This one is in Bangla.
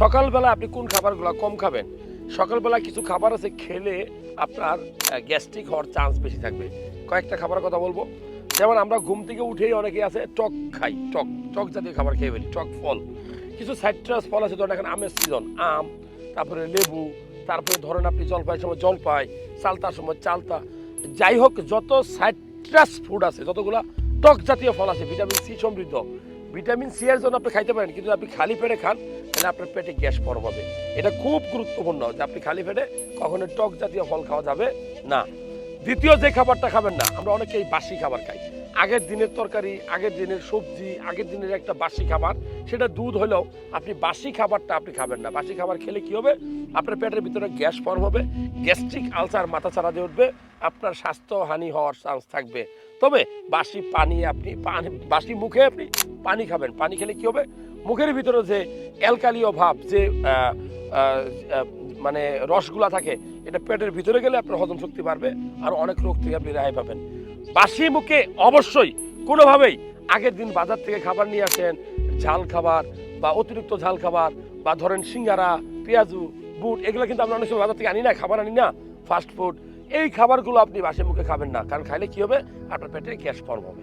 সকালবেলা আপনি কোন খাবারগুলো কম খাবেন? সকালবেলা কিছু খাবার আছে, খেলে আপনার গ্যাস্ট্রিক হওয়ার চান্স বেশি থাকবে। কয়েকটা খাবারের কথা বলব। যেমন আমরা ঘুম থেকে উঠেই অনেকেই আছে, টক খাই, টক টক জাতীয় খাবার খেয়ে ফেলি, টক ফল। কিছু সাইট্রাস ফল আছে ধরেন এখন আমের সিজন আম, তারপরে লেবু, তারপরে ধরেন আপনি জলপাই সময় জলপাই চালতার সময় চালতা। যাই হোক, যত সাইট্রাস ফুড আছে, যতগুলা টক জাতীয় ফল আছে ভিটামিন সি সমৃদ্ধ ভিটামিন সি এর জন্য আপনি খাইতে পারেন, কিন্তু আপনি খালি পেটে খান তাহলে আপনার পেটে গ্যাস ফর্ম হবে। এটা খুব গুরুত্বপূর্ণ যে আপনি খালি পেটে কখনো টক জাতীয় ফল খাওয়া যাবে না। দ্বিতীয় যে খাবারটা খাবেন না, আমরা অনেকেই বাসি খাবার খাই। আগের দিনের তরকারি, আগের দিনের সবজি, আগের দিনের একটা বাসি খাবার, সেটা দুধ হলেও আপনি বাসি খাবারটা আপনি খাবেন না। বাসি খাবার খেলে কি হবে? আপনার পেটের ভিতরে গ্যাস ফর্ম হবে, গ্যাস্ট্রিক আলসার মাথা ছাড়া দিয়ে উঠবে, আপনার স্বাস্থ্য হানি হওয়ার চান্স থাকবে। তবে বাসি পানি আপনি, পানি, বাসি মুখে আপনি পানি খাবেন। পানি খেলে কি হবে? মুখের ভিতরে যে অ্যালকালীয় ভাব যে মানে রসগুলা থাকে, এটা পেটের ভিতরে গেলে আপনার হজম শক্তি বাড়বে আর অনেক রোগ থেকে আপনি রেহাই পাবেন। বাসি মুখে অবশ্যই কোনোভাবেই আগের দিন বাজার থেকে খাবার নিয়ে আসেন, ঝাল খাবার বা অতিরিক্ত ঝাল খাবার বা ধরেন সিঙ্গারা, পেঁয়াজু, বুট, এগুলো কিন্তু আমরা অনেক সময় বাজার থেকে আনি না, খাবার আনি না ফাস্ট ফুড এই খাবারগুলো আপনি বাসি মুখে খাবেন না, কারণ খাইলে কী হবে? আপনার পেটে গ্যাস ফর্ম হবে।